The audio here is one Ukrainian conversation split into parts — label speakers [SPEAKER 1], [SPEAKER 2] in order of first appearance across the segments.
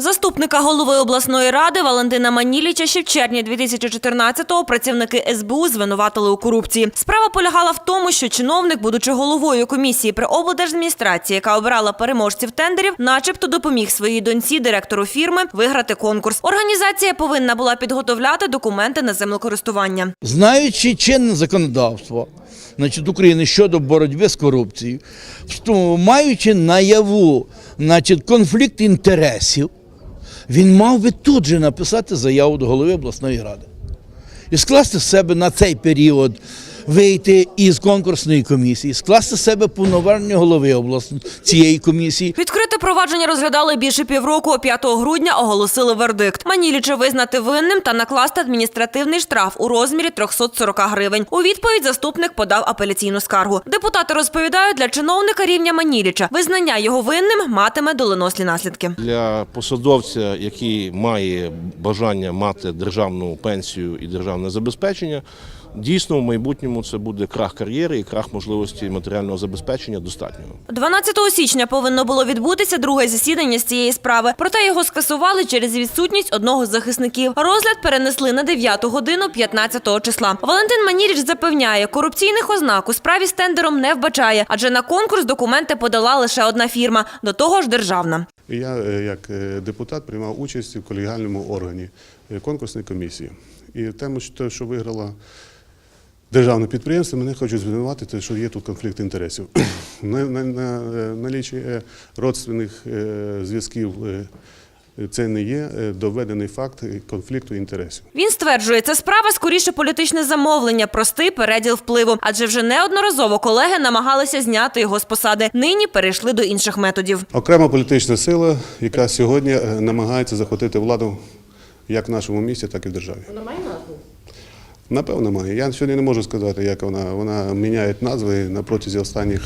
[SPEAKER 1] Заступника голови обласної ради Валентина Маніліча ще в червні 2014-го працівники СБУ звинуватили у корупції. Справа полягала в тому, що чиновник, будучи головою комісії при облдержадміністрації, яка обирала переможців тендерів, начебто допоміг своїй доньці, директору фірми, виграти конкурс. Організація повинна була підготовляти документи на землекористування.
[SPEAKER 2] знаючи чинне законодавство значить, України щодо боротьби з корупцією, маючи наяву значить, конфлікт інтересів, він мав би тут же написати заяву до голови обласної ради і скласти себе на цей період. Вийти із конкурсної комісії, скласти з себе повноваження голови обласної цієї комісії,
[SPEAKER 1] Відкрите провадження розглядали більше півроку. 5 грудня оголосили вердикт. Маніліча визнати винним та накласти адміністративний штраф у розмірі 340 гривень. У відповідь заступник подав апеляційну скаргу. Депутати розповідають, для чиновника рівня Маніліча визнання його винним матиме доленослі наслідки.
[SPEAKER 3] Для посадовця, який має бажання мати державну пенсію і державне забезпечення, дійсно в майбутньому це буде крах кар'єри і крах можливості матеріального забезпечення достатнього.
[SPEAKER 1] 12 січня повинно було відбутися друге засідання з цієї справи. Проте його скасували через відсутність одного з захисників. Розгляд перенесли на 9 годину 15 числа. Валентин Маніріч запевняє, корупційних ознак у справі з тендером не вбачає, адже на конкурс документи подала лише одна фірма, до того ж державна.
[SPEAKER 4] Я е, як е, депутат приймав участь в колегіальному органі е, конкурсної комісії. І тему, що- що виграла державне підприємство, мене хочуть звинуватити, що є тут конфлікт інтересів. На, на, на е, налічі е, родственних е, зв'язків це не є доведений факт конфлікту інтересів.
[SPEAKER 1] Він стверджує, це справа скоріше політичне замовлення, простий переділ впливу. Адже вже неодноразово колеги намагалися зняти його з посади. Нині перейшли до інших методів.
[SPEAKER 4] Окрема політична сила, яка сьогодні намагається захопити владу як в нашому місті, так і в державі. Вона має назву? Напевно, має. Я сьогодні не можу сказати, як вона. Вона міняє назви на протязі останніх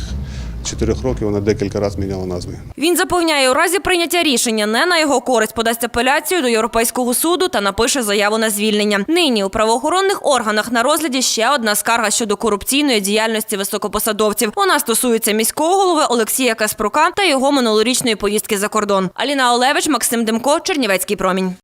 [SPEAKER 4] чотирьох років. Вона декілька разів міняла назви.
[SPEAKER 1] Він запевняє, у разі прийняття рішення не на його користь подасть апеляцію до Європейського суду та напише заяву на звільнення. Нині у правоохоронних органах на розгляді ще одна скарга щодо корупційної діяльності високопосадовців. Вона стосується міського голови Олексія Каспрука та його минулорічної поїздки за кордон. Аліна Олевич, Максим Демко, Чернівецький промінь.